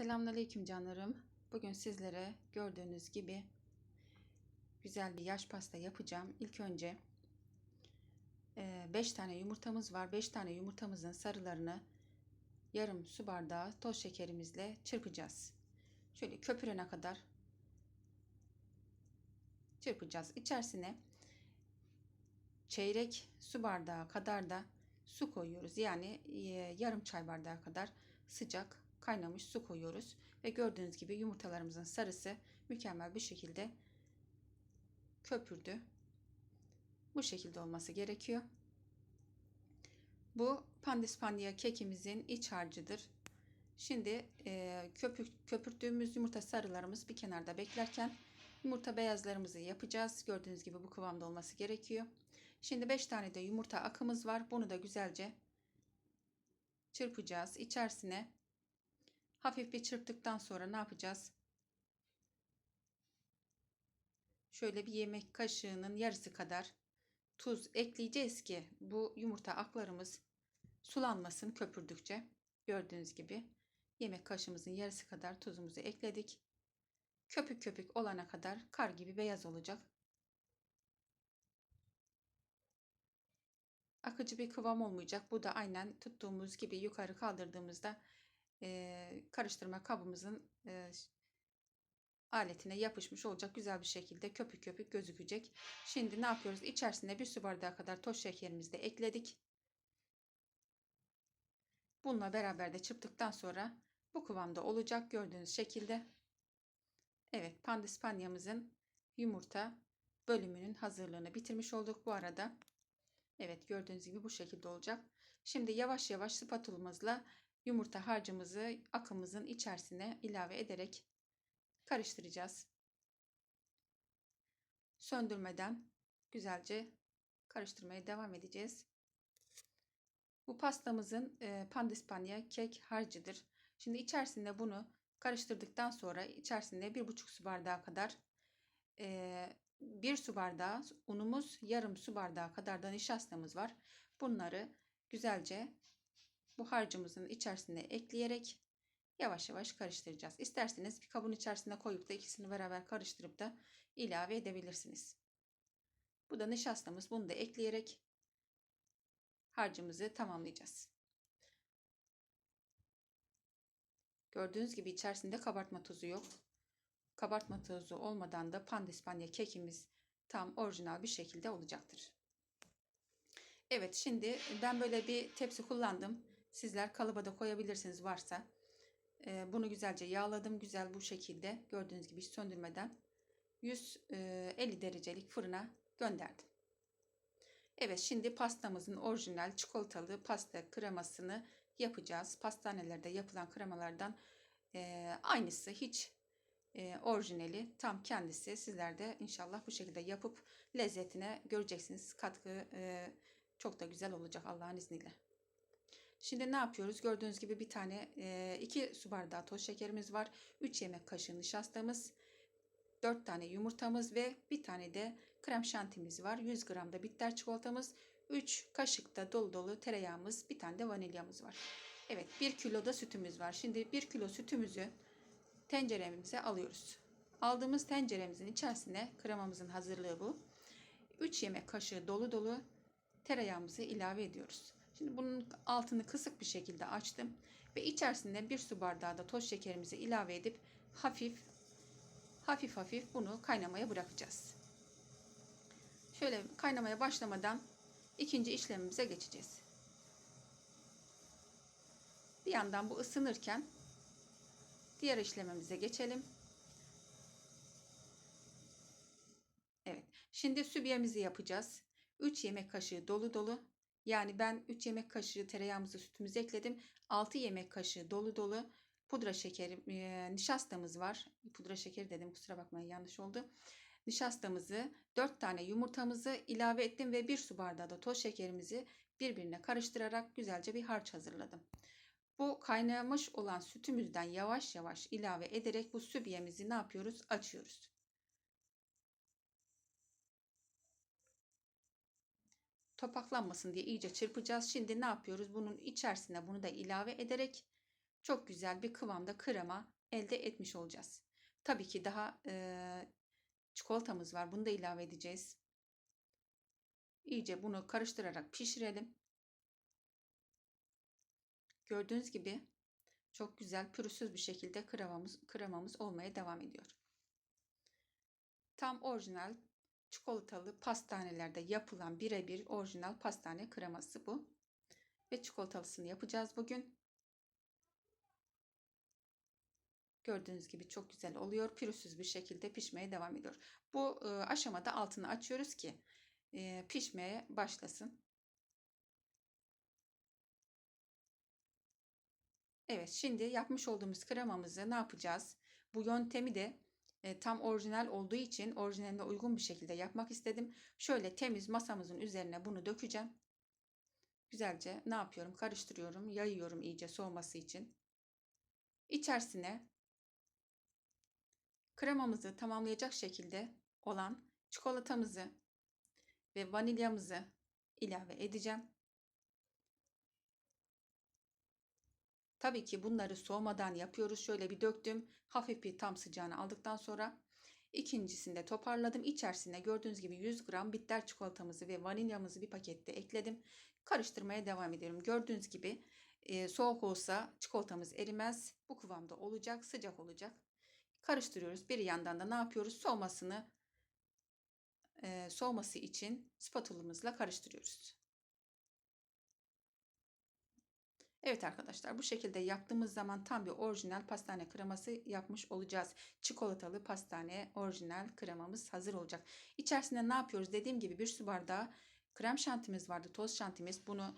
Selamünaleyküm canlarım. Bugün sizlere gördüğünüz gibi güzel bir yaş pasta yapacağım. İlk önce 5 tane yumurtamız var. 5 tane yumurtamızın sarılarını yarım su bardağı toz şekerimizle çırpacağız. Şöyle köpürene kadar çırpacağız. İçerisine çeyrek su bardağı kadar da su koyuyoruz. Yani e, yarım çay bardağı kadar sıcak kaynamış su koyuyoruz. Ve gördüğünüz gibi yumurtalarımızın sarısı mükemmel bir şekilde köpürdü. Bu şekilde olması gerekiyor. Bu pandispanya kekimizin iç harcıdır. Şimdi e, köpür, köpürttüğümüz yumurta sarılarımız bir kenarda beklerken yumurta beyazlarımızı yapacağız. Gördüğünüz gibi bu kıvamda olması gerekiyor. Şimdi 5 tane de yumurta akımız var. Bunu da güzelce çırpacağız. İçerisine hafif bir çırptıktan sonra ne yapacağız? Şöyle bir yemek kaşığının yarısı kadar tuz ekleyeceğiz ki bu yumurta aklarımız sulanmasın köpürdükçe. Gördüğünüz gibi yemek kaşığımızın yarısı kadar tuzumuzu ekledik. Köpük köpük olana kadar kar gibi beyaz olacak. Akıcı bir kıvam olmayacak. Bu da aynen tuttuğumuz gibi yukarı kaldırdığımızda e, karıştırma kabımızın e, aletine yapışmış olacak güzel bir şekilde köpük köpük gözükecek. Şimdi ne yapıyoruz? İçerisine bir su bardağı kadar toz şekerimizi de ekledik. Bununla beraber de çırptıktan sonra bu kıvamda olacak gördüğünüz şekilde. Evet pandispanyamızın yumurta bölümünün hazırlığını bitirmiş olduk bu arada. Evet gördüğünüz gibi bu şekilde olacak. Şimdi yavaş yavaş spatulamızla yumurta harcımızı akımızın içerisine ilave ederek karıştıracağız. Söndürmeden güzelce karıştırmaya devam edeceğiz. Bu pastamızın e, pandispanya kek harcıdır. Şimdi içerisinde bunu karıştırdıktan sonra içerisinde bir buçuk su bardağı kadar e, bir su bardağı unumuz, yarım su bardağı kadar da nişastamız var. Bunları güzelce bu harcımızın içerisine ekleyerek yavaş yavaş karıştıracağız. İsterseniz bir kabın içerisine koyup da ikisini beraber karıştırıp da ilave edebilirsiniz. Bu da nişastamız. Bunu da ekleyerek harcımızı tamamlayacağız. Gördüğünüz gibi içerisinde kabartma tozu yok. Kabartma tozu olmadan da pandispanya kekimiz tam orijinal bir şekilde olacaktır. Evet şimdi ben böyle bir tepsi kullandım. Sizler kalıba da koyabilirsiniz varsa. Ee, bunu güzelce yağladım. Güzel bu şekilde gördüğünüz gibi hiç söndürmeden 150 derecelik fırına gönderdim. Evet şimdi pastamızın orijinal çikolatalı pasta kremasını yapacağız. Pastanelerde yapılan kremalardan e, aynısı hiç e, orijinali tam kendisi. Sizler de inşallah bu şekilde yapıp lezzetine göreceksiniz. Katkı e, çok da güzel olacak Allah'ın izniyle. Şimdi ne yapıyoruz? Gördüğünüz gibi bir tane 2 e, su bardağı toz şekerimiz var. 3 yemek kaşığı nişastamız. 4 tane yumurtamız ve bir tane de krem şantimiz var. 100 gram da bitter çikolatamız. 3 kaşık da dolu dolu tereyağımız. Bir tane de vanilyamız var. Evet 1 kilo da sütümüz var. Şimdi 1 kilo sütümüzü tenceremize alıyoruz. Aldığımız tenceremizin içerisine kremamızın hazırlığı bu. 3 yemek kaşığı dolu dolu tereyağımızı ilave ediyoruz. Şimdi bunun altını kısık bir şekilde açtım ve içerisinde bir su bardağı da toz şekerimizi ilave edip hafif hafif hafif bunu kaynamaya bırakacağız. Şöyle kaynamaya başlamadan ikinci işlemimize geçeceğiz. Bir yandan bu ısınırken diğer işlemimize geçelim. Evet. Şimdi sübiyemizi yapacağız. 3 yemek kaşığı dolu dolu yani ben 3 yemek kaşığı tereyağımızı sütümüzü ekledim. 6 yemek kaşığı dolu dolu pudra şekeri, e, nişastamız var. Pudra şekeri dedim kusura bakmayın yanlış oldu. Nişastamızı, 4 tane yumurtamızı ilave ettim ve 1 su bardağı da toz şekerimizi birbirine karıştırarak güzelce bir harç hazırladım. Bu kaynamış olan sütümüzden yavaş yavaş ilave ederek bu sübiyemizi ne yapıyoruz? Açıyoruz. Topaklanmasın diye iyice çırpacağız. Şimdi ne yapıyoruz? Bunun içerisine bunu da ilave ederek çok güzel bir kıvamda krema elde etmiş olacağız. Tabii ki daha e, çikolatamız var. Bunu da ilave edeceğiz. İyice bunu karıştırarak pişirelim. Gördüğünüz gibi çok güzel pürüzsüz bir şekilde kremamız, kremamız olmaya devam ediyor. Tam orijinal çikolatalı pastanelerde yapılan birebir orijinal pastane kreması bu. Ve çikolatalısını yapacağız bugün. Gördüğünüz gibi çok güzel oluyor. Pürüzsüz bir şekilde pişmeye devam ediyor. Bu e, aşamada altını açıyoruz ki e, pişmeye başlasın. Evet şimdi yapmış olduğumuz kremamızı ne yapacağız? Bu yöntemi de e, tam orijinal olduğu için orijinaline uygun bir şekilde yapmak istedim. Şöyle temiz masamızın üzerine bunu dökeceğim. Güzelce ne yapıyorum? Karıştırıyorum, yayıyorum iyice soğuması için. İçerisine kremamızı tamamlayacak şekilde olan çikolatamızı ve vanilyamızı ilave edeceğim. Tabii ki bunları soğumadan yapıyoruz. Şöyle bir döktüm. Hafif bir tam sıcağını aldıktan sonra ikincisinde toparladım. İçerisine gördüğünüz gibi 100 gram bitter çikolatamızı ve vanilyamızı bir pakette ekledim. Karıştırmaya devam ediyorum. Gördüğünüz gibi e, soğuk olsa çikolatamız erimez. Bu kıvamda olacak, sıcak olacak. Karıştırıyoruz. Bir yandan da ne yapıyoruz? Soğumasını e, soğuması için spatulamızla karıştırıyoruz. Evet arkadaşlar bu şekilde yaptığımız zaman tam bir orijinal pastane kreması yapmış olacağız. Çikolatalı pastane orijinal kremamız hazır olacak. İçerisinde ne yapıyoruz? Dediğim gibi bir su bardağı krem şantimiz vardı. Toz şantimiz. Bunu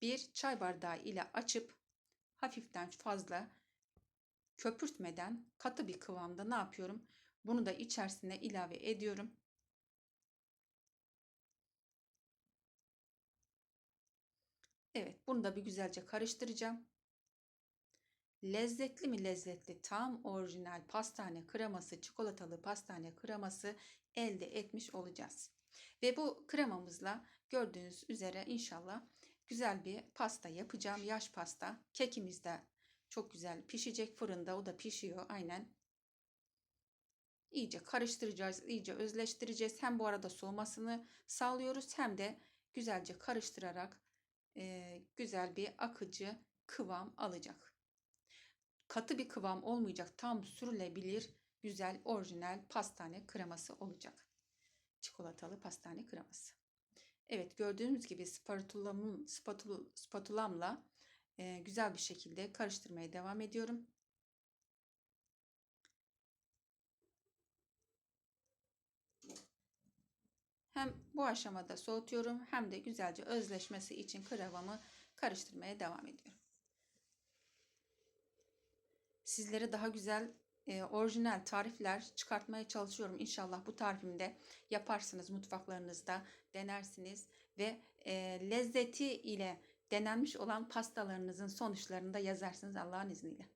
bir çay bardağı ile açıp hafiften fazla köpürtmeden katı bir kıvamda ne yapıyorum? Bunu da içerisine ilave ediyorum. Evet bunu da bir güzelce karıştıracağım. Lezzetli mi lezzetli tam orijinal pastane kreması çikolatalı pastane kreması elde etmiş olacağız. Ve bu kremamızla gördüğünüz üzere inşallah güzel bir pasta yapacağım. Yaş pasta. Kekimiz de çok güzel pişecek fırında. O da pişiyor aynen. İyice karıştıracağız, iyice özleştireceğiz. Hem bu arada soğumasını sağlıyoruz hem de güzelce karıştırarak e, güzel bir akıcı kıvam alacak. Katı bir kıvam olmayacak. Tam sürülebilir güzel orijinal pastane kreması olacak. Çikolatalı pastane kreması. Evet gördüğünüz gibi spatulamın, spatul, spatulamla e, güzel bir şekilde karıştırmaya devam ediyorum. Hem bu aşamada soğutuyorum hem de güzelce özleşmesi için kremamı karıştırmaya devam ediyorum. Sizlere daha güzel e, orijinal tarifler çıkartmaya çalışıyorum. İnşallah bu tarifimde yaparsınız mutfaklarınızda denersiniz ve e, lezzeti ile denenmiş olan pastalarınızın sonuçlarını da yazarsınız Allah'ın izniyle.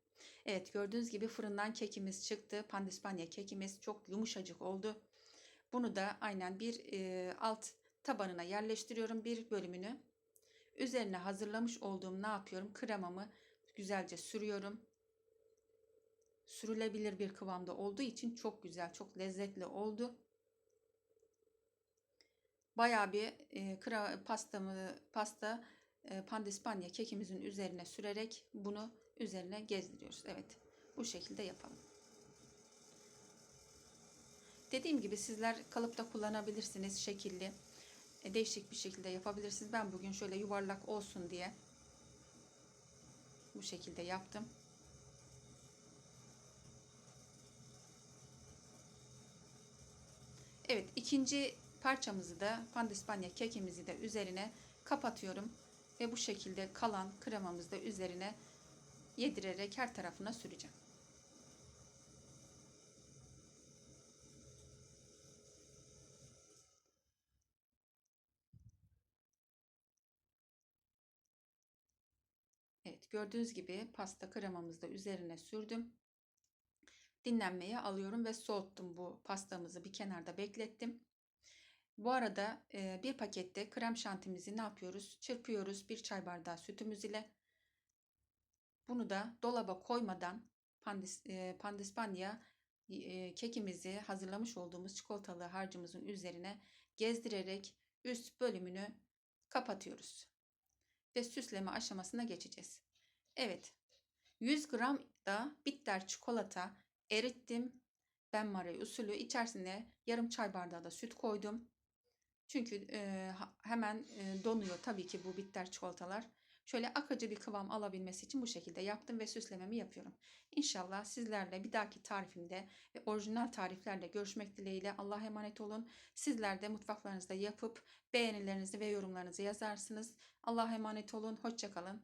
Evet gördüğünüz gibi fırından kekimiz çıktı. Pandispanya kekimiz çok yumuşacık oldu. Bunu da aynen bir e, alt tabanına yerleştiriyorum bir bölümünü. Üzerine hazırlamış olduğum ne yapıyorum? Kremamı güzelce sürüyorum. Sürülebilir bir kıvamda olduğu için çok güzel, çok lezzetli oldu. Bayağı bir e, kra, pastamı, pasta e, pandispanya kekimizin üzerine sürerek bunu üzerine gezdiriyoruz. Evet bu şekilde yapalım. Dediğim gibi sizler kalıpta kullanabilirsiniz şekilli. E, değişik bir şekilde yapabilirsiniz. Ben bugün şöyle yuvarlak olsun diye bu şekilde yaptım. Evet ikinci parçamızı da pandispanya kekimizi de üzerine kapatıyorum. Ve bu şekilde kalan kremamızı da üzerine yedirerek her tarafına süreceğim. Gördüğünüz gibi pasta kremamızı da üzerine sürdüm. Dinlenmeye alıyorum ve soğuttum bu pastamızı bir kenarda beklettim. Bu arada e, bir pakette krem şantimizi ne yapıyoruz? Çırpıyoruz bir çay bardağı sütümüz ile. Bunu da dolaba koymadan pandis, e, pandispanya e, kekimizi hazırlamış olduğumuz çikolatalı harcımızın üzerine gezdirerek üst bölümünü kapatıyoruz. Ve süsleme aşamasına geçeceğiz. Evet. 100 gram da bitter çikolata erittim. Ben Marie usulü içerisine yarım çay bardağı da süt koydum. Çünkü e, hemen e, donuyor tabii ki bu bitter çikolatalar. Şöyle akıcı bir kıvam alabilmesi için bu şekilde yaptım ve süslememi yapıyorum. İnşallah sizlerle bir dahaki tarifimde ve orijinal tariflerle görüşmek dileğiyle Allah'a emanet olun. Sizler de mutfaklarınızda yapıp beğenilerinizi ve yorumlarınızı yazarsınız. Allah'a emanet olun. Hoşçakalın.